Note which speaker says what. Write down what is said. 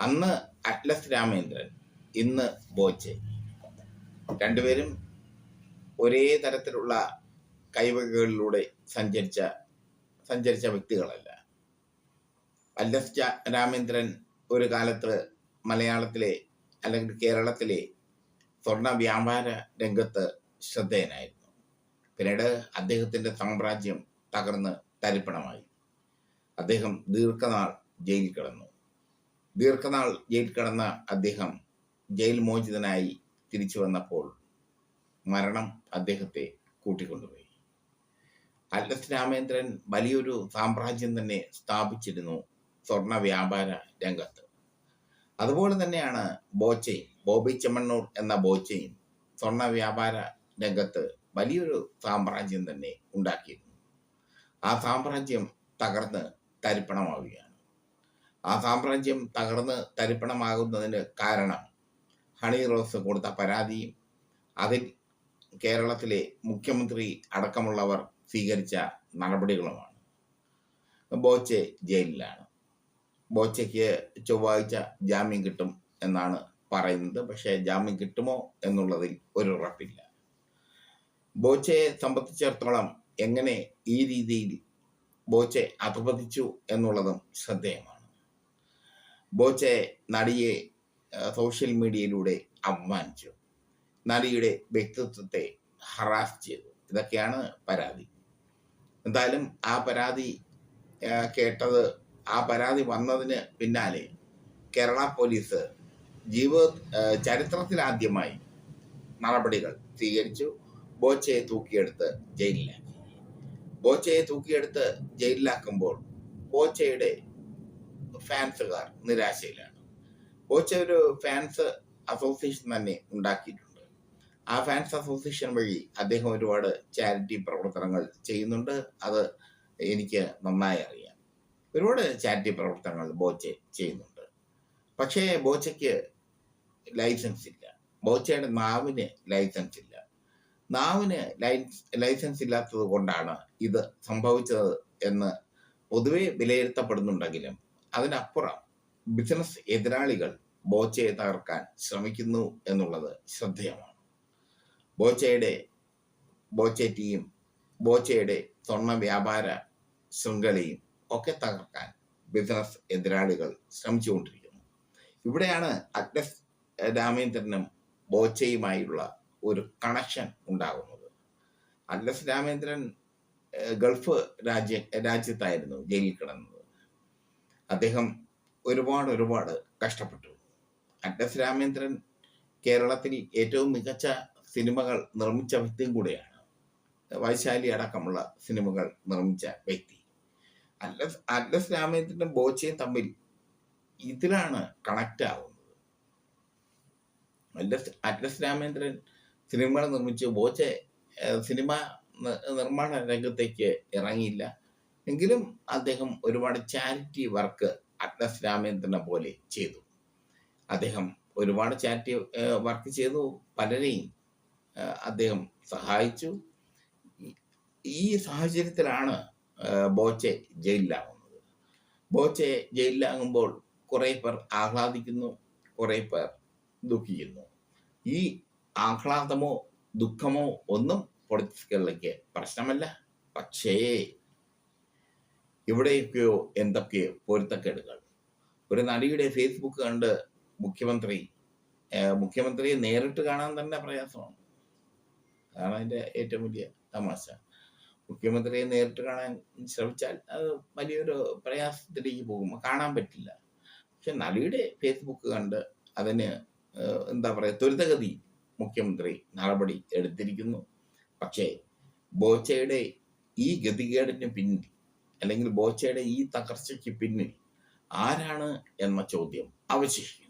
Speaker 1: അന്ന് അറ്റ്ലസ് രാമേന്ദ്രൻ ഇന്ന് ബോച്ചെ. രണ്ടുപേരും ഒരേ തരത്തിലുള്ള കൈവകകളിലൂടെ സഞ്ചരിച്ച സഞ്ചരിച്ച വ്യക്തികളല്ല. അല്ലസ് രാമേന്ദ്രൻ ഒരു കാലത്ത് മലയാളത്തിലെ അല്ലെങ്കിൽ കേരളത്തിലെ സ്വർണ വ്യാപാര രംഗത്ത് ശ്രദ്ധേയനായിരുന്നു. പിന്നീട് അദ്ദേഹത്തിന്റെ സാമ്രാജ്യം തകർന്ന് തരിപ്പണമായി. അദ്ദേഹം ദീർഘനാൾ ജയിലിൽ കിടന്നു. ദീർഘനാൾ ജയിൽ കിടന്ന അദ്ദേഹം ജയിൽ മോചിതനായി തിരിച്ചു വന്നപ്പോൾ മരണം അദ്ദേഹത്തെ കൂട്ടിക്കൊണ്ടുപോയി. അല്ലസ് രാമേന്ദ്രൻ വലിയൊരു സാമ്രാജ്യം തന്നെ സ്ഥാപിച്ചിരുന്നു സ്വർണ വ്യാപാര രംഗത്ത്. അതുപോലെ തന്നെയാണ് ബോച്ചയും ബോബി ചെമ്മണ്ണൂർ എന്ന ബോച്ചയും സ്വർണ വ്യാപാര രംഗത്ത് വലിയൊരു സാമ്രാജ്യം തന്നെ ഉണ്ടാക്കിയിരുന്നു. ആ സാമ്രാജ്യം തകർന്ന് തരിപ്പണമാവുകയാണ്. ആ സാമ്രാജ്യം തകർന്ന് തരിപ്പണമാകുന്നതിന് കാരണം ഹണി റോസ് കൊടുത്ത പരാതിയും അതിൽ കേരളത്തിലെ മുഖ്യമന്ത്രി അടക്കമുള്ളവർ സ്വീകരിച്ച നടപടികളുമാണ്. ബോച്ചെ ജയിലിലാണ്. ബോച്ചയ്ക്ക് ചൊവ്വാഴ്ച ജാമ്യം കിട്ടും എന്നാണ് പറയുന്നത്. പക്ഷേ ജാമ്യം കിട്ടുമോ എന്നുള്ളതിൽ ഒരു ഉറപ്പില്ല. ബോച്ചയെ സംബന്ധിച്ചിടത്തോളം എങ്ങനെ ഈ രീതിയിൽ ബോച്ചെ അധപതിച്ചു എന്നുള്ളതും ശ്രദ്ധേയമാണ്. ബോച്ചെ നടിയെ സോഷ്യൽ മീഡിയയിലൂടെ അപമാനിച്ചു. നടിയുടെ വ്യക്തിത്വത്തെ ഹറാസ് ചെയ്തു. ഇതൊക്കെയാണ് പരാതി. എന്തായാലും ആ പരാതി കേട്ടത് ആ പരാതി വന്നതിന് പിന്നാലെ കേരള പോലീസ് ജീവ ചരിത്രത്തിലാദ്യമായി നടപടികൾ സ്വീകരിച്ചു. ബോച്ചയെ തൂക്കിയെടുത്ത് ജയിലിലാക്കി. ബോച്ചയെ തൂക്കിയെടുത്ത് ജയിലിലാക്കുമ്പോൾ ബോച്ചയുടെ ഫാൻസുകാർ നിരാശയിലാണ്. കോച്ച് ഒരു ഫാൻസ് അസോസിയേഷൻ തന്നെ ഉണ്ടാക്കിയിട്ടുണ്ട്. ആ ഫാൻസ് അസോസിയേഷൻ വഴി അദ്ദേഹം ഒരുപാട് ചാരിറ്റി പ്രവർത്തനങ്ങൾ ചെയ്യുന്നുണ്ട്. അത് എനിക്ക് നന്നായി അറിയാം. ഒരുപാട് ചാരിറ്റി പ്രവർത്തനങ്ങൾ ബോച്ചെ ചെയ്യുന്നുണ്ട്. പക്ഷേ ബോച്ചയ്ക്ക് ലൈസൻസ് ഇല്ല. ബോച്ചയുടെ നാവിന് ലൈസൻസ് ഇല്ല. നാവിന് ലൈസ് ലൈസൻസ് ഇല്ലാത്തത് കൊണ്ടാണ് ഇത് സംഭവിച്ചത് എന്ന് പൊതുവെ വിലയിരുത്തപ്പെടുന്നുണ്ടെങ്കിലും അതിനപ്പുറം ബിസിനസ് എതിരാളികൾ ബോച്ചയെ തകർക്കാൻ ശ്രമിക്കുന്നു എന്നുള്ളത് ശ്രദ്ധേയമാണ്. ബോച്ചയുടെ ബോച്ച ടീം ബോച്ചയുടെ സ്വർണ വ്യാപാര ശൃംഖലയും ഒക്കെ തകർക്കാൻ ബിസിനസ് എതിരാളികൾ ശ്രമിച്ചുകൊണ്ടിരിക്കുന്നു. ഇവിടെയാണ് അഗ്നസ് രാമേന്ദ്രനും ബോച്ചയുമായുള്ള ഒരു കണക്ഷൻ ഉണ്ടാകുന്നത്. അഗ്നസ് രാമേന്ദ്രൻ ഗൾഫ് രാജ്യ രാജ്യത്തായിരുന്നു ജയിലിൽ കിടന്നത്. അദ്ദേഹം ഒരുപാട് ഒരുപാട് കഷ്ടപ്പെട്ടു. അല്ലസ് രാമേന്ദ്രൻ കേരളത്തിൽ ഏറ്റവും മികച്ച സിനിമകൾ നിർമ്മിച്ച വ്യക്തിയും കൂടെയാണ്. വൈശാലി അടക്കമുള്ള സിനിമകൾ നിർമ്മിച്ച വ്യക്തി. അല്ലസ് അല്ലസ് രാമേന്ദ്രനും ബോച്ചയും തമ്മിൽ ഇതിലാണ് കണക്റ്റ് ആവുന്നത്. അല്ലസ് അറ്റ്ലസ് രാമേന്ദ്രൻ സിനിമകൾ നിർമ്മിച്ചു. ബോച്ച സിനിമ നിർമ്മാണ രംഗത്തേക്ക് ഇറങ്ങിയില്ല. എങ്കിലും അദ്ദേഹം ഒരുപാട് ചാരിറ്റി വർക്ക് അഗ്നസ് രാമേന്ദ്രനെ പോലെ ചെയ്തു. അദ്ദേഹം ഒരുപാട് ചാരിറ്റി വർക്ക് ചെയ്തു. പലരെയും അദ്ദേഹം സഹായിച്ചു. ഈ- സാഹചര്യത്തിലാണ് ബോച്ചെ ജയിലിലാകുന്നത് ബോച്ചെ ജയിലിലാകുമ്പോൾ കുറെ പേർ ആഹ്ലാദിക്കുന്നു കുറെ പേർ ദുഃഖിക്കുന്നു. ഈ ആഹ്ലാദമോ ദുഃഖമോ ഒന്നും പൊളിറ്റിക്സുകളിലേക്ക് പ്രശ്നമല്ല. പക്ഷേ ഇവിടെയൊക്കെയോ എന്തൊക്കെയോ പൊരുത്തക്കേടുകൾ. ഒരു നടിയുടെ ഫേസ്ബുക്ക് കണ്ട് മുഖ്യമന്ത്രി മുഖ്യമന്ത്രിയെ നേരിട്ട് കാണാൻ തന്നെ പ്രയാസമാണ്. അതാണ് അതിന്റെ ഏറ്റവും വലിയ തമാശ. മുഖ്യമന്ത്രിയെ നേരിട്ട് കാണാൻ ശ്രമിച്ചാൽ അത് വലിയൊരു പ്രയാസത്തിലേക്ക് പോകും. കാണാൻ പറ്റില്ല. പക്ഷെ നടിയുടെ ഫേസ്ബുക്ക് കണ്ട് അതിന് എന്താ പറയുക ത്വരിതഗതി മുഖ്യമന്ത്രി നടപടി എടുത്തിരിക്കുന്നു. പക്ഷേ ബോച്ചയുടെ ഈ ഗതികേടിന് പിന്നിൽ അല്ലെങ്കിൽ ബോച്ചയുടെ ഈ തകർച്ചയ്ക്ക് പിന്നിൽ ആരാണ് എന്ന ചോദ്യം അവശേഷിക്കുന്നു.